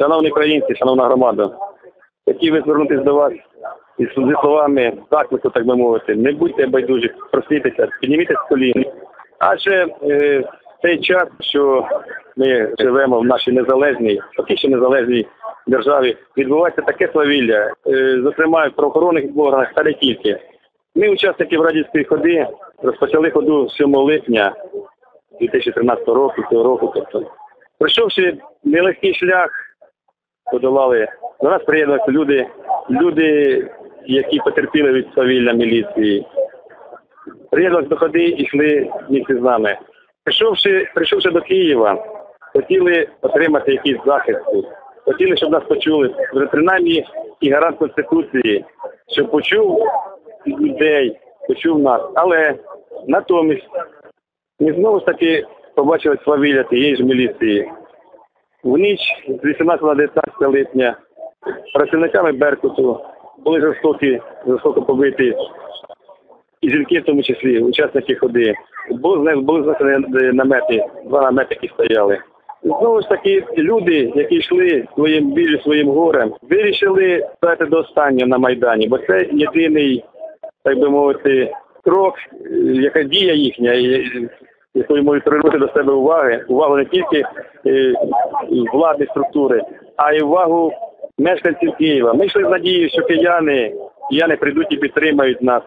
Шановні українці, шановна громада, хотів би звернутися до вас із зі словами заклику, так би мовити. Не будьте байдужі, просвітися, підніміться з колін. Адже е, в цей час, що ми живемо в нашій незалежній, фактично незалежній державі, відбувається таке свавілля, е, зокрема в правоохоронних органах та не тільки. Ми, учасники Радівської ходи, розпочали ходу 7 липня 2013 року, цього року. Тобто, пройшовши нелегкий шлях, подолали. До нас приєднуються люди, люди, які потерпіли від свавілля міліції. Приєднувалися до ходи і йшли місці з нами. Прийшовши, прийшовши до Києва, хотіли отримати якийсь захист. Хотіли, щоб нас почули. Принаймні і гарант Конституції, щоб почув людей, почув нас. Але натомість ми знову ж таки побачили свавілля тієї ж міліції. В ніч з 18 на 19 липня працівниками Беркуту були жорстокі, жорстоко побиті і жінки в тому числі, учасники ходи. Були, були знесені намети, два намети, які стояли. Знову ж таки, люди, які йшли своїм білі, своїм горем, вирішили стати до останнього на Майдані, бо це єдиний, так би мовити, крок, е, яка дія їхня, якою можуть привернути до себе уваги, увагу не тільки е, владні структури, а й увагу мешканців Києва. Ми йшли з надією, що кияни, кияни прийдуть і підтримають нас.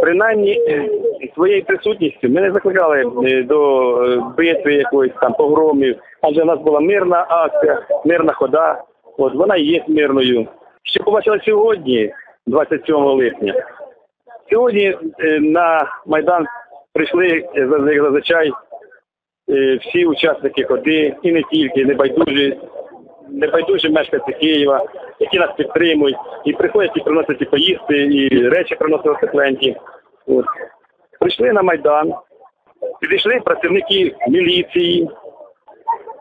Принаймні е, своєю присутністю ми не закликали е, до битви якоїсь там погромів, адже у нас була мирна акція, мирна хода. От вона і є мирною. Що побачили сьогодні, 27 липня. Сьогодні на Майдан прийшли е, як зазвичай е, всі учасники ходи, і не тільки, небайдужі, небайдужі мешканці Києва, які нас підтримують, і приходять і приносять і поїсти, і речі приносять тепленькі. Прийшли на Майдан, підійшли працівники міліції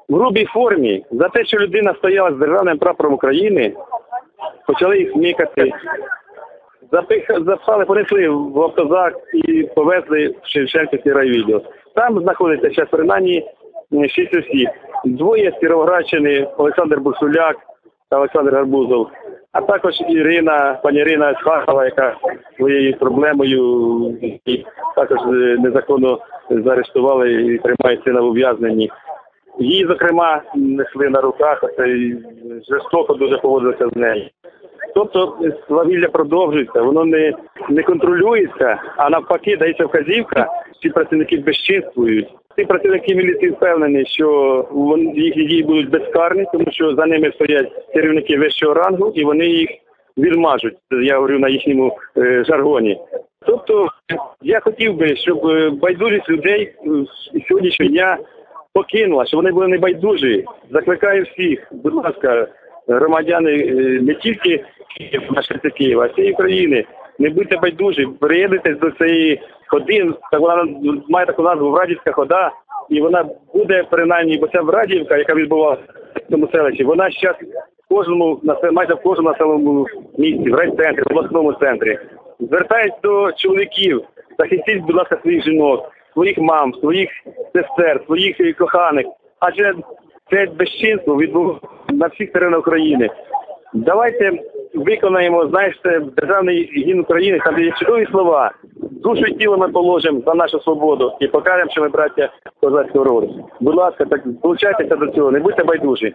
в грубій формі за те, що людина стояла з державним прапором України, почали їх смікати. Записали, понесли в автозак і повезли в Шевченківський райвідділ. Там знаходиться зараз принаймні шість осіб. Двоє з Кіровоградщини, Олександр Бурсуляк та Олександр Гарбузов, а також Ірина, пані Ірина з Харкова, яка своєю проблемою і також е, незаконно заарештували і тримають сина в ув'язненні. Її, зокрема, несли на руках, жорстоко дуже поводилися з нею. Тобто свавілля продовжується, воно не, не контролюється, а навпаки дається вказівка, ці працівники безчинствують. Ці працівники міліції впевнені, що вон- їхні дії будуть безкарні, тому що за ними стоять керівники вищого рангу і вони їх відмажуть. Я говорю на їхньому е, жаргоні. Тобто я хотів би, щоб е, байдужість людей е, сьогоднішнього дня покинула, щоб вони були не байдужі. Закликаю всіх, будь ласка, громадяни е, не тільки Києва, мешканці Києва, а всієї України. Не будьте байдужі, приєднуйтесь до цієї ходи. Так вона має таку назву Врадівська хода, і вона буде принаймні, бо ця Врадівка, яка відбувалася в цьому селищі, вона зараз в кожному майже в кожному населеному місті, в райцентрі, в обласному центрі. Звертаюсь до чоловіків, захистіть, будь ласка, своїх жінок, своїх мам, своїх сестер, своїх коханих. Адже це безчинство відбувається на всіх теренах України. Давайте виконаємо, знаєш, державний гімн України, там є чудові слова. Душу і тіло ми положимо за нашу свободу і покажемо, що ми браття козацького роду. Будь ласка, так долучайтеся до цього, не будьте байдужі.